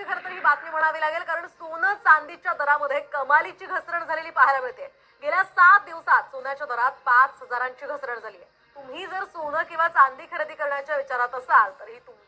आनंदाची खरं तर ही बातमी म्हणावी लागेल कारण सोनं चांदीच्या दरामध्ये कमालीची घसरण झालेली पाहायला मिळते. गेल्या सात दिवसात सोन्याच्या दरात पाच हजारांची घसरण झाली आहे. तुम्ही जर सोनं किंवा चांदी खरेदी करण्याच्या विचारात असाल तर ही तुम्ही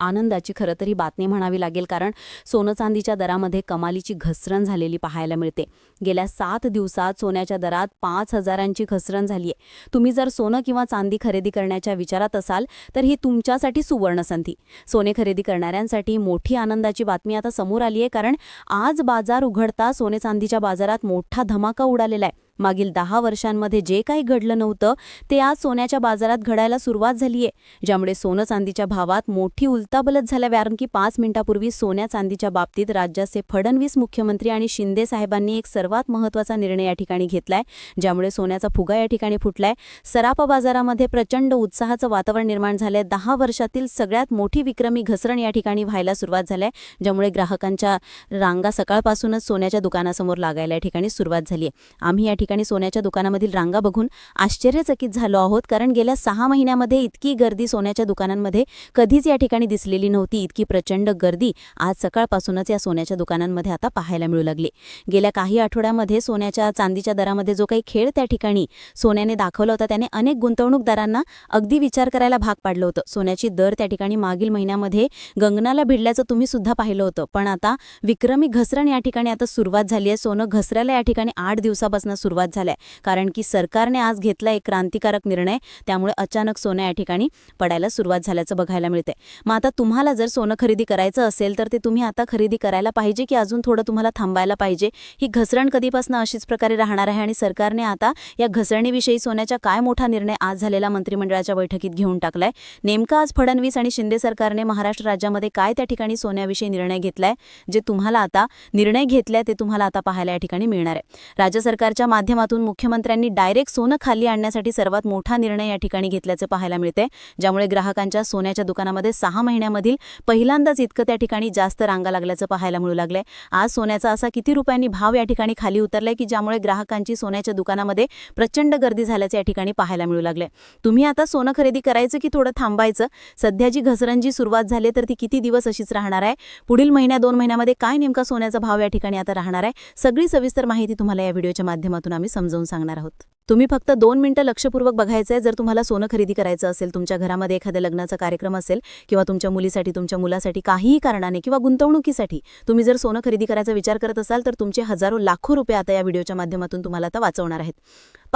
आनंदाची खरं तरी बातमी म्हणावी लागेल कारण सोनं चांदीच्या दरामध्ये कमालीची घसरण झालेली पाहायला मिळते. गेल्या सात दिवसात सोन्याच्या दरात पाच हजारांची घसरण झाली आहे तुम्ही जर सोनं किंवा चांदी खरेदी करण्याच्या विचारात असाल तर ही तुमच्यासाठी सुवर्णसंधी. सोने खरेदी करणाऱ्यांसाठी मोठी आनंदाची बातमी आता समोर आली आहे कारण आज बाजार उघडता सोने चांदीच्या बाजारात मोठा धमाका उडालेला आहे. मागील दहा वर्षांमध्ये जे काही घडलं नव्हतं ते आज सोन्याच्या बाजारात घडायला सुरुवात झाली आहे ज्यामुळे सोनं चांदीच्या भावात मोठी उलताबलत झाल्या कारण की पाच मिनिटापूर्वी सोन्या चांदीच्या बाबतीत राज्याचे फडणवीस मुख्यमंत्री आणि शिंदे साहेबांनी एक सर्वात महत्त्वाचा निर्णय या ठिकाणी घेतलाय ज्यामुळे सोन्याचा फुगा या ठिकाणी फुटलाय. सराप बाजारामध्ये प्रचंड उत्साहाचं वातावरण निर्माण झालंय. दहा वर्षातील सगळ्यात मोठी विक्रमी घसरण या ठिकाणी व्हायला सुरुवात झाली ज्यामुळे ग्राहकांच्या रांगा सकाळपासूनच सोन्याच्या दुकानासमोर लागायला या ठिकाणी सुरुवात झाली आहे आम्ही या ठिकाणी सोन्याच्या दुकानामधील रांगा बघून आश्चर्यचकित झालो आहोत कारण गेल्या सहा महिन्यामध्ये इतकी गर्दी सोन्याच्या दुकानांमध्ये कधीच या ठिकाणी दिसलेली नव्हती. इतकी प्रचंड गर्दी आज सकाळपासूनच या सोन्याच्या दुकानांमध्ये आता पाहायला मिळू लागली. गेल्या काही आठवड्यामध्ये सोन्याच्या चांदीच्या दरामध्ये जो काही खेळ त्या ठिकाणी सोन्याने दाखवला होता त्याने अनेक गुंतवणूकदारांना अगदी विचार करायला भाग पाडलं होतं. सोन्याची दर त्या ठिकाणी मागील महिन्यामध्ये गंगनाला भिडल्याचं तुम्ही सुद्धा पाहिलं होतं. पण आता विक्रमी घसरण या ठिकाणी आता सुरुवात झाली आहे. सोनं घसरायला या ठिकाणी आठ दिवसापासून सुरुवात झाली आहे. कारण की सरकारने आज घेतला एक क्रांतिकारक निर्णय त्यामुळे अचानक सोनं या ठिकाणी पडायला सुरुवात झाल्याचं बघायला मिळते मग आता तुम्हाला जर सोनं खरेदी करायचं असेल तर ते तुम्ही आता खरेदी करायला पाहिजे की अजून थोडं तुम्हाला थांबायला पाहिजे? ही घसरण कधीपासून अशीच प्रकारे राहणार आहे आणि सरकारने आता या घसरणीविषयी सोन्याचा काय मोठा निर्णय आज झालेला मंत्रिमंडळाच्या बैठकीत घेऊन टाकलाय? नेमका आज फडणवीस आणि शिंदे सरकारने महाराष्ट्र राज्यामध्ये काय त्या ठिकाणी सोन्याविषयी निर्णय घेतलाय? जे तुम्हाला आता निर्णय घेतलाय ते तुम्हाला आता पाहायला या ठिकाणी मिळणार आहे. राज्य सरकारच्या माध्यमातून माध्यमातून मुख्यमंत्र्यांनी डायरेक्ट सोनं खाली आणण्यासाठी सर्वात मोठा निर्णय या ठिकाणी घेतल्याचे पाहायला मिळते ज्यामुळे ग्राहकांच्या सोन्याच्या दुकानामध्ये सहा महिन्यामधील पहिल्यांदाच इतकं त्या ठिकाणी जास्त रांगा लागल्याचं पाहायला मिळू लागलंय. आज सोन्याचा असा किती रुपयांनी भाव या ठिकाणी खाली उतरलाय की ज्यामुळे ग्राहकांची सोन्याच्या दुकानामध्ये प्रचंड गर्दी झाल्याचं या ठिकाणी पाहायला मिळू लागलंय. तुम्ही आता सोनं खरेदी करायचं की थोडं थांबायचं? सध्या जी घसरणजी सुरुवात झाली तर ती किती दिवस अशीच राहणार आहे? पुढील महिन्या दोन महिन्यामध्ये काय नेमका सोन्याचा भाव या ठिकाणी आता राहणार आहे? सगळी सविस्तर माहिती तुम्हाला या व्हिडिओच्या माध्यमातून आम्ही समजावून सांगणार आहोत. तुम्ही फक्त दोन मिनिटं लक्षपूर्वक बघायचं आहे जर तुम्हाला सोनं खरेदी करायचं असेल तुमच्या घरामध्ये एखाद्या लग्नाचा कार्यक्रम असेल किंवा तुमच्या मुलीसाठी तुमच्या मुलासाठी काहीही कारणाने किंवा गुंतवणुकीसाठी तुम्ही जर सोनं खरेदी करायचा विचार करत असाल तर तुमचे हजारो लाखो रुपये आता या व्हिडिओच्या माध्यमातून तुम्हाला आता वाचवणार आहेत.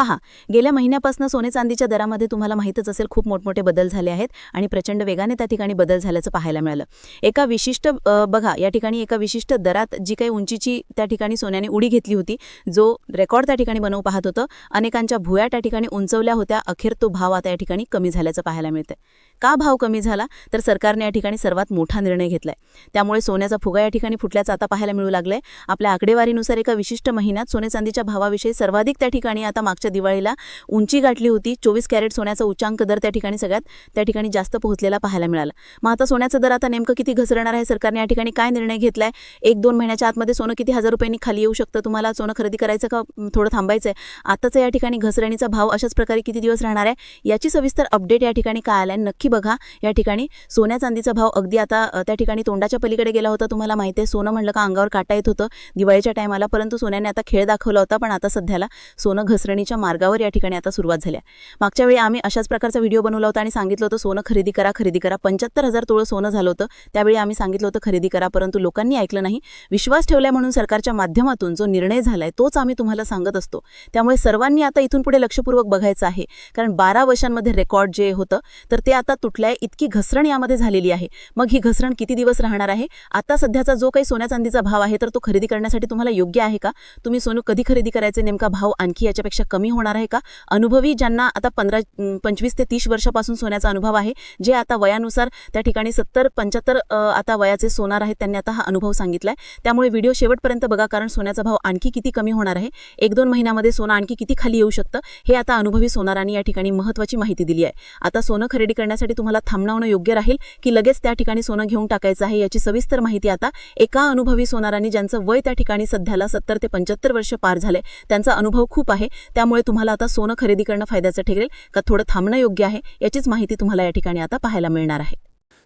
पहा गेल्या महिन्यापासून सोने चांदीच्या दरामध्ये तुम्हाला माहीतच असेल खूप मोठमोठे बदल झाले आहेत आणि प्रचंड वेगाने त्या ठिकाणी बदल झाल्याचं पाहायला मिळालं. एका विशिष्ट बघा या ठिकाणी एका विशिष्ट दरात जी काही उंचीची त्या ठिकाणी सोन्याने उडी घेतली होती जो रेकॉर्ड त्या ठिकाणी बनवू पाहत होतं अनेकांच्या भुया त्या ठिकाणी उंचवल्या होत्या अखेर तो भाव आता या ठिकाणी कमी झाल्याचं पाहायला मिळतं का भाव कमी झाला? तर सरकारने या ठिकाणी सर्वात मोठा निर्णय घेतलाय. त्यामुळे सोन्याचा फुगा या ठिकाणी फुटल्याचं आता पाहायला मिळू लागलंय. आपल्या आकडेवारीनुसार एका विशिष्ट महिन्यात सोने चांदीच्या भावाविषयी सर्वाधिक त्या ठिकाणी आता मागच्या दिवाळीला उंची गाठली होती. चोवीस कॅरेट सोन्याचा उच्चांक दर त्या ठिकाणी सगळ्यात त्या ठिकाणी जास्त पोहोचलेला पाहायला मिळाला. मग आता सोन्याचा दर आता नेमकं किती घसरणार आहे? सरकारने या ठिकाणी काय निर्णय घेतलाय? एक दोन महिन्याच्या आतमध्ये सोनं किती हजार रुपयांनी खाली येऊ शकतं? तुम्हाला सोनं खरेदी करायचं का? थोडं थांबायचं आहे आताचं या ठिकाणी घसरणीचा भाव अशाच प्रकारे किती दिवस राहणार आहे? याची सविस्तर अपडेट या ठिकाणी काय आलाय? नक्की बघा. या ठिकाणी सोन्या चांदीचा भाव अगदी आता त्या ठिकाणी तोंडाच्या पलीकडे गेला होता. तुम्हाला माहिती आहे सोनं म्हणलं का अंगावर काटा येत होतं दिवाळीच्या टायमाला परंतु सोन्याने आता खेळ दाखवला होता पण आता सध्याला सोनं घसरणीच्या मार्गावर या ठिकाणी आता सुरुवात झाल्या मागच्या वेळी आम्ही अशाच प्रकारचा व्हिडिओ बनवला होता आणि सांगितलं होतं सोनं खरेदी करा खरेदी करा. पंच्याहत्तर हजार तोळं सोनं झालं होतं. त्यावेळी आम्ही सांगितलं होतं खरेदी करा परंतु लोकांनी ऐकलं नाही. विश्वास ठेवलाय म्हणून सरकारच्या माध्यमातून जो निर्णय झालाय तोच आम्ही तुम्हाला सांगत असतो. त्यामुळे सर्वांनी आता इथून पुढे लक्षपूर्वक बघायचं आहे. कारण बारा वर्षांमध्ये रेकॉर्ड जे होतं तर ते आता तुटलंय. इतकी घसरण यामध्ये झालेली आहे. मग ही घसरण किती दिवस राहणार आहे? आता सध्याचा जो काही सोन्या चांदीचा भाव आहे तर तो खरेदी करण्यासाठी तुम्हाला योग्य आहे का? तुम्ही सोनं कधी खरेदी करायचे? नेमका भाव आणखी याच्यापेक्षा कमी होणार आहे का? अनुभवी ज्यांना आता पंधरा पंचवीस ते तीस वर्षापासून सोन्याचा अनुभव आहे जे आता वयानुसार त्या ठिकाणी सत्तर पंच्याहत्तर आता वयाचे सोनार आहेत त्यांनी आता हा अनुभव सांगितलाय. त्यामुळे व्हिडिओ शेवटपर्यंत बघा कारण सोन्याचा भाव आणखी किती कमी होणार आहे. एक दोन महिन्यामध्ये सोनं आणखी किती खाली येऊ शकतं हे आता अनुभवी सोनारांनी या ठिकाणी महत्त्वाची माहिती दिली आहे. आता सोनं खरेदी करण्यासाठी तुम्हाला थांबणं योग्य राहील की लगेच त्या ठिकाणी सोनं घेऊन टाकायचं आहे याची सविस्तर माहिती आता एका अनुभवी सोनारांनी ज्यांचं वय त्या ठिकाणी सध्याला सत्तर ते पंच्याहत्तर वर्ष पार झाले त्यांचा अनुभव खूप आहे. त्यामुळे तुम्हाला आता सोनं खरेदी करणं फायद्याचं ठरेल का? थोडं थांबणं योग्य आहे याचीच माहिती तुम्हाला या ठिकाणी आता पाहायला मिळणार आहे.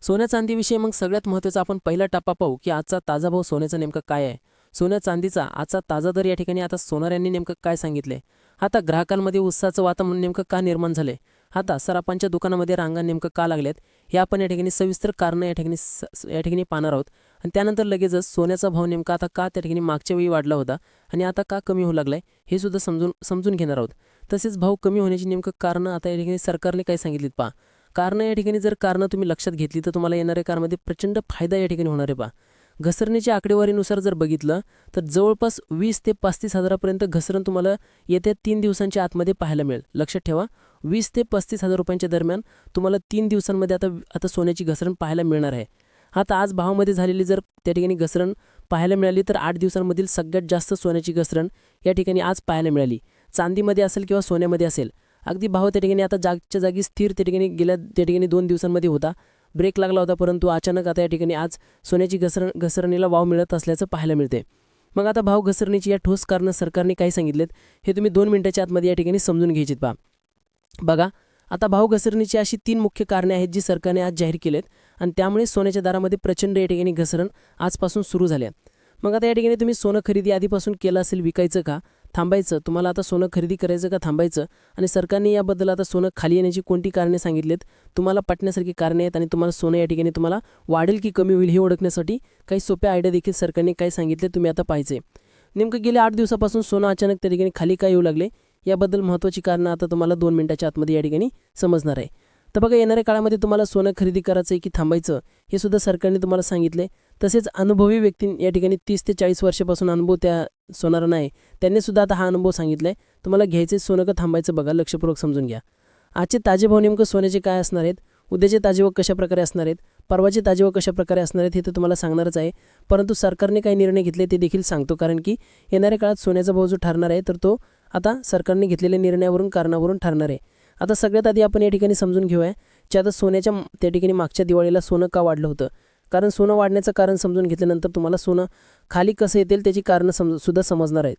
सोन्या चांदीविषयी मग सगळ्यात महत्त्वाचा आपण पहिला टप्पा पाहू की आजचा ताजा भाव सोन्याचा नेमकं काय आहे. सोन्या चांदीचा आजचा ताजा दर या ठिकाणी आता सोनाऱ्यांनी नेमकं काय सांगितले आता ग्राहकांमध्ये उत्साहाचं वातावरण नेमकं का निर्माण झाले आता सरापांच्या दुकानामध्ये रांगा नेमकं का लागल्यात? हे आपण या ठिकाणी सविस्तर कारणं या ठिकाणी या ठिकाणी पाहणार आहोत. आणि त्यानंतर लगेचच सोन्याचा भाव नेमका आता का त्या ठिकाणी मागच्या वेळी वाढला होता आणि आता का कमी होऊ लागलाय हे सुद्धा समजून समजून घेणार आहोत. तसेच भाव कमी होण्याची नेमकं कारणं आता या ठिकाणी सरकारने काय सांगितलीत पहा. कारणं या ठिकाणी जर कारणं तुम्ही लक्षात घेतली तर तुम्हाला येणाऱ्या कारमध्ये प्रचंड फायदा या ठिकाणी होणार आहे पहा. घसरणीच्या आकडेवारीनुसार जर बघितलं तर जवळपास वीस ते पस्तीस हजारापर्यंत घसरण तुम्हाला येत्या तीन दिवसांच्या आतमध्ये पाहायला मिळेल. लक्षात ठेवा. वीस ते पस्तीस हजार रुपयांच्या दरम्यान तुम्हाला तीन दिवसांमध्ये आता आता सोन्याची घसरण पाहायला मिळणार आहे. आता आज भावामध्ये झालेली जर त्या ठिकाणी घसरण पाहायला मिळाली तर आठ दिवसांमधील सगळ्यात जास्त सोन्याची घसरण या ठिकाणी आज पाहायला मिळाली. चांदीमध्ये असेल किंवा सोन्यामध्ये असेल अगदी भाव त्या ठिकाणी आता जागच्या जागी स्थिर त्या ठिकाणी गेल्या त्या ठिकाणी दोन दिवसांमध्ये होता. ब्रेक लागला होता परंतु अचानक आता या ठिकाणी आज सोन्याची घसरण घसरणीला वाव मिळत असल्याचं पाहायला मिळते मग आता भाव घसरणीची या ठोस कारणं सरकारने काय सांगितलेत हे तुम्ही दोन मिनिटाच्या आतमध्ये या ठिकाणी समजून घ्यायचीत पहा. बघा आता भाव घसरणीची अशी तीन मुख्य कारणे आहेत जी सरकारने आज जाहीर केली आहेत आणि त्यामुळे सोन्याच्या दरामध्ये प्रचंड या ठिकाणी घसरण आजपासून सुरू झाले मग आता या ठिकाणी तुम्ही सोनं खरेदी आधीपासून केलं असेल विकायचं का? थांबायचं. तुम्हाला आता सोनं खरेदी करायचं का? थांबायचं. आणि सरकारने याबद्दल आता सोनं खाली येण्याची कोणती कारणे सांगितलेत? तुम्हाला पटण्यासारखी कारणे आहेत आणि तुम्हाला सोनं या ठिकाणी तुम्हाला वाढेल की कमी होईल हे ओळखण्यासाठी काही सोप्या आयडिया देखील सरकारने काय सांगितले तुम्ही आता पाहिजे नेमकं गेल्या आठ दिवसापासून सोनं अचानक त्या ठिकाणी खाली काय येऊ लागले? याबद्दल महत्त्वाची कारणं आता तुम्हाला दोन मिनिटाच्या आतमध्ये या ठिकाणी समजणार आहे. तर बघा येणाऱ्या काळामध्ये तुम्हाला सोनं खरेदी करायचं आहे की थांबायचं हे सुद्धा सरकारने तुम्हाला सांगितले तसेच अनुभवी व्यक्ती या ठिकाणी तीस ते चाळीस वर्षापासून अनुभव त्या सोनारांना आहे. त्यांनी सुद्धा आता हा अनुभव सांगितला आहे तुम्हाला घ्यायचे सोनं का थांबायचं बघा लक्षपूर्वक समजून घ्या. आजचे ताजे भाव नेमकं सोन्याचे काय असणार आहेत? उद्याचे ताजे व कशा प्रकारे असणार आहेत? परवाचे ताजेव कशाप्रकारे कशा प्रकारे असणार आहेत हे तर तुम्हाला सांगणारच आहे. परंतु सरकारने काही निर्णय घेतले ते देखील सांगतो. कारण की येणाऱ्या काळात सोन्याचा भाव जो ठरणार आहे तर तो आता सरकारने घेतलेल्या निर्णयावरून कारणावरून ठरणार आहे. आता सगळ्यात आधी आपण या ठिकाणी समजून घेऊया की आता सोन्याच्या त्या ठिकाणी मागच्या दिवाळीला सोनं का वाढलं होतं? कारण सोनं वाढण्याचं कारण समजून घेतल्यानंतर तुम्हाला सोनं खाली कसं येतील त्याची कारणं समज सुद्धा समजणार आहेत.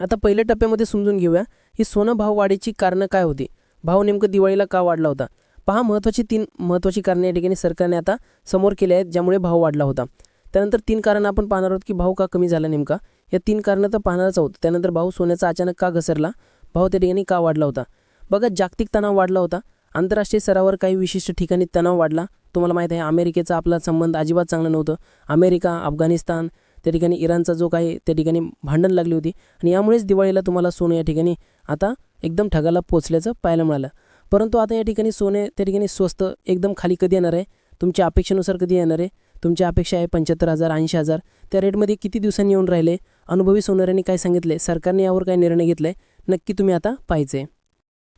आता पहिल्या टप्प्यामध्ये समजून घेऊया ही सोनं भाव वाढीची कारणं काय होती? भाव नेमकं दिवाळीला का वाढला होता? पहा महत्त्वाची तीन महत्त्वाची कारणं या ठिकाणी सरकारने आता समोर केली आहेत ज्यामुळे भाव वाढला होता. त्यानंतर तीन कारणं आपण पाहणार आहोत की भाव का कमी झाला नेमका? या तीन कारणं तर पाहणारच आहोत. त्यानंतर भाव सोन्याचा अचानक का घसरला? भाव त्या ठिकाणी का वाढला होता? बघा जागतिक तणाव वाढला होता. आंतरराष्ट्रीय स्तरावर काही विशिष्ट ठिकाणी तणाव वाढला. तुम्हाला माहीत आहे अमेरिकेचा आपला संबंध अजिबात चांगला नव्हतं. अमेरिका अफगाणिस्तान त्या ठिकाणी इराणचा जो काही त्या ठिकाणी भांडण लागली होती. आणि यामुळेच दिवाळीला तुम्हाला सोनं या ठिकाणी आता एकदम ठगाला पोचल्याचं पाहायला मिळालं. परंतु आता या ठिकाणी सोने त्या ठिकाणी स्वस्त एकदम खाली कधी येणार आहे? तुमच्या अपेक्षेनुसार कधी येणार आहे? तुमची अपेक्षा आहे पंच्याहत्तर हजार ऐंशी हजार. त्या रेटमध्ये किती दिवसांनी येऊन राहिले? अनुभवी सोनाऱ्यांनी काय सांगितले? सरकारने यावर काय निर्णय घेतलाय नक्की तुम्ही आता पाहिजे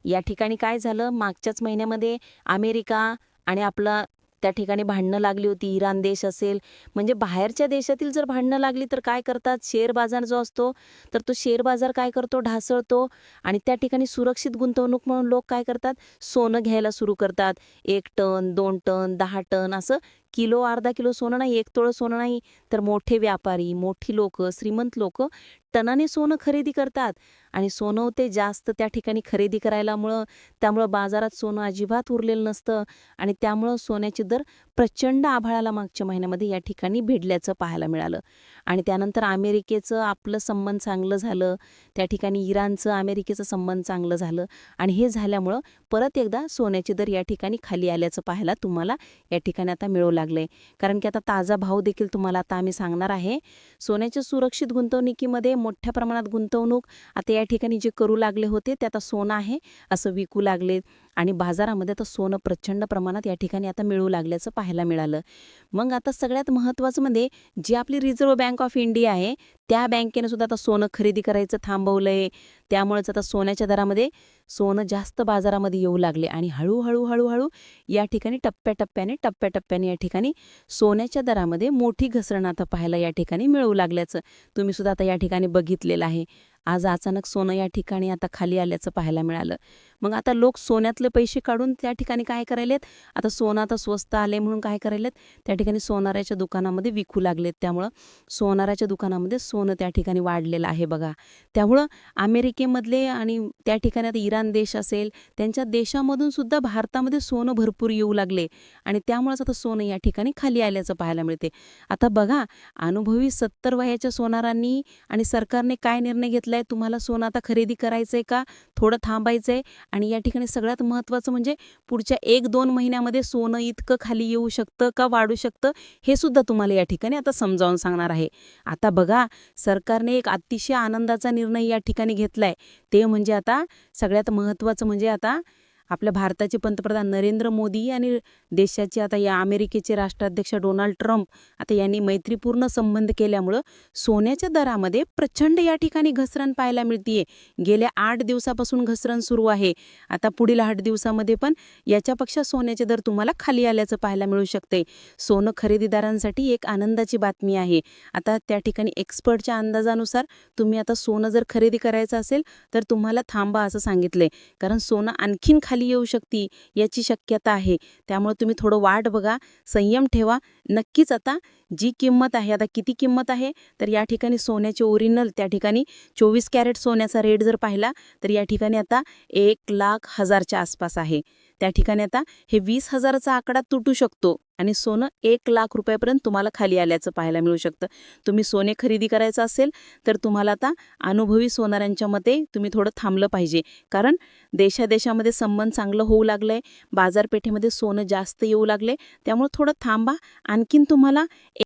या ठिकाणी काय झालं? मागच्याच महिन्यामध्ये अमेरिका आणि आपला त्या ठिकाणी भांडणं लागली होती. इराण देश असेल म्हणजे बाहेरच्या देशातील जर भांडणं लागली तर काय करतात? शेअर बाजार जो असतो तर तो शेअर बाजार काय करतो? ढासळतो आणि त्या ठिकाणी सुरक्षित गुंतवणूक म्हणून लोक काय करतात? सोनं घ्यायला सुरू करतात. एक टन दोन टन दहा टन असं किलो अर्धा किलो सोनं नाही एक तोळं सोनं नाही तर मोठे व्यापारी मोठी लोक श्रीमंत लोक टनाने सोनं खरेदी करतात. आणि सोनं ते जास्त त्या ठिकाणी खरेदी करायलामुळं त्यामुळं बाजारात सोनं अजिबात उरलेलं नसतं. आणि त्यामुळं सोन्याचे दर प्रचंड आभाळाला मागच्या महिन्यामध्ये या ठिकाणी भिडल्याचं पाहायला मिळालं. आणि त्यानंतर अमेरिकेचं आपलं संबंध चांगलं झालं. त्या ठिकाणी इराणचं अमेरिकेचं संबंध चांगलं झालं. आणि हे झाल्यामुळं परत एकदा सोन्याचे दर या ठिकाणी खाली आल्याचं पाहायला तुम्हाला या ठिकाणी आता मिळू लागले कारण की आता ताजा भाव देखील तुम्हाला आता आम्ही सांगणार आहे. सोन्याच्या सुरक्षित गुंतवणुकीमध्ये मोठ्या प्रमाणात गुंतवणूक. आता या ठिकाणी जे करू लागले होते ते आता सोनं आहे. असं विकू लागले आणि बाजारामध्ये तर सोनं प्रचंड प्रमाणात या ठिकाणी आता मिळू लागल्याचं पाहायला मिळालं. मग आता सगळ्यात महत्त्वाचं म्हणजे जी आपली रिझर्व्ह बँक ऑफ इंडिया आहे त्या बँकेने सुद्धा आता सोनं खरेदी करायचं थांबवलंय. त्यामुळेच आता सोन्याच्या दरामध्ये सोनं जास्त बाजारामध्ये येऊ लागले आणि हळूहळू हळूहळू या ठिकाणी टप्प्याटप्प्याने टप्प्याटप्प्याने या ठिकाणी सोन्याच्या दरामध्ये मोठी घसरण आता पाहायला या ठिकाणी मिळू लागल्याचं तुम्ही सुद्धा आता या ठिकाणी बघितलेलं आहे. आज अचानक सोनं या ठिकाणी आता खाली आल्याचं पाहायला मिळालं. मग आता लोक सोन्यातले पैसे काढून त्या ठिकाणी काय करायलेत? आता सोनं आता स्वस्त आले म्हणून काय करायलेत? त्या ठिकाणी सोनाऱ्याच्या दुकानामध्ये विकू लागलेत. त्यामुळं सोनाराच्या दुकानामध्ये सोनं त्या ठिकाणी वाढलेलं आहे बघा. त्यामुळं अमेरिकेमधले आणि त्या ठिकाणी आता इराण देश असेल त्यांच्या देशामधून सुद्धा भारतामध्ये सोनं भरपूर येऊ लागले. आणि त्यामुळेच आता सोनं या ठिकाणी खाली आल्याचं पाहायला मिळते. आता बघा अनुभवी सत्तर वयाच्या सोनारांनी आणि सरकारने काय निर्णय घेतला घेतलाय तुम्हाला सोनं आता खरेदी करायचंय का? थोडं थांबायचंय. आणि या ठिकाणी सगळ्यात महत्त्वाचं म्हणजे पुढच्या एक दोन महिन्यामध्ये सोनं इतकं खाली येऊ शकतं का वाढू शकतं हे सुद्धा तुम्हाला या ठिकाणी आता समजावून सांगणार आहे. आता बघा सरकारने एक अतिशय आनंदाचा निर्णय या ठिकाणी घेतलाय. ते म्हणजे आता सगळ्यात महत्त्वाचं म्हणजे आता आपल्या भारताचे पंतप्रधान नरेंद्र मोदी आणि देशाचे आता या अमेरिकेचे राष्ट्राध्यक्ष डोनाल्ड ट्रम्प आता यांनी मैत्रीपूर्ण संबंध केल्यामुळं सोन्याच्या दरामध्ये प्रचंड या ठिकाणी घसरण पाहायला मिळतीये. गेल्या आठ दिवसापासून घसरण सुरू आहे. आता पुढील आठ दिवसामध्ये पण याच्यापेक्षा सोन्याचे दर तुम्हाला खाली आल्याचं पाहायला मिळू शकते सोनं खरेदीदारांसाठी एक आनंदाची बातमी आहे. आता त्या ठिकाणी एक्सपर्टच्या अंदाजानुसार तुम्ही आता सोनं जर खरेदी करायचं असेल तर तुम्हाला थांबा असं सांगितलंय. कारण सोनं आणखीन खाली येऊ शकते याची शक्यता आहे. त्यामुळे तुम्ही थोडं वाट बघा संयम ठेवा नक्कीच आता जी किंमत आहे आता किती किंमत आहे तर या ठिकाणी सोन्याचे ओरिजिनल त्या ठिकाणी चोवीस कॅरेट सोन्याचा रेट जर पाहिला तर या ठिकाणी आता एक लाख हजारच्या आसपास आहे. त्या ठिकाणी आता हे वीस हजाराचा आकडा तुटू शकतो आणि सोनं एक लाख रुपयापर्यंत तुम्हाला खाली आल्याचं पाहायला मिळू शकतं. तुम्ही सोने खरेदी करायचं असेल तर तुम्हाला आता अनुभवी सोनारांच्या मते तुम्ही थोडं थांबलं पाहिजे. कारण देशादेशामध्ये संबंध चांगलं होऊ लागलं आहे बाजारपेठेमध्ये सोनं जास्त येऊ लागले त्यामुळे थोडं थांबा आणखीन तुम्हाला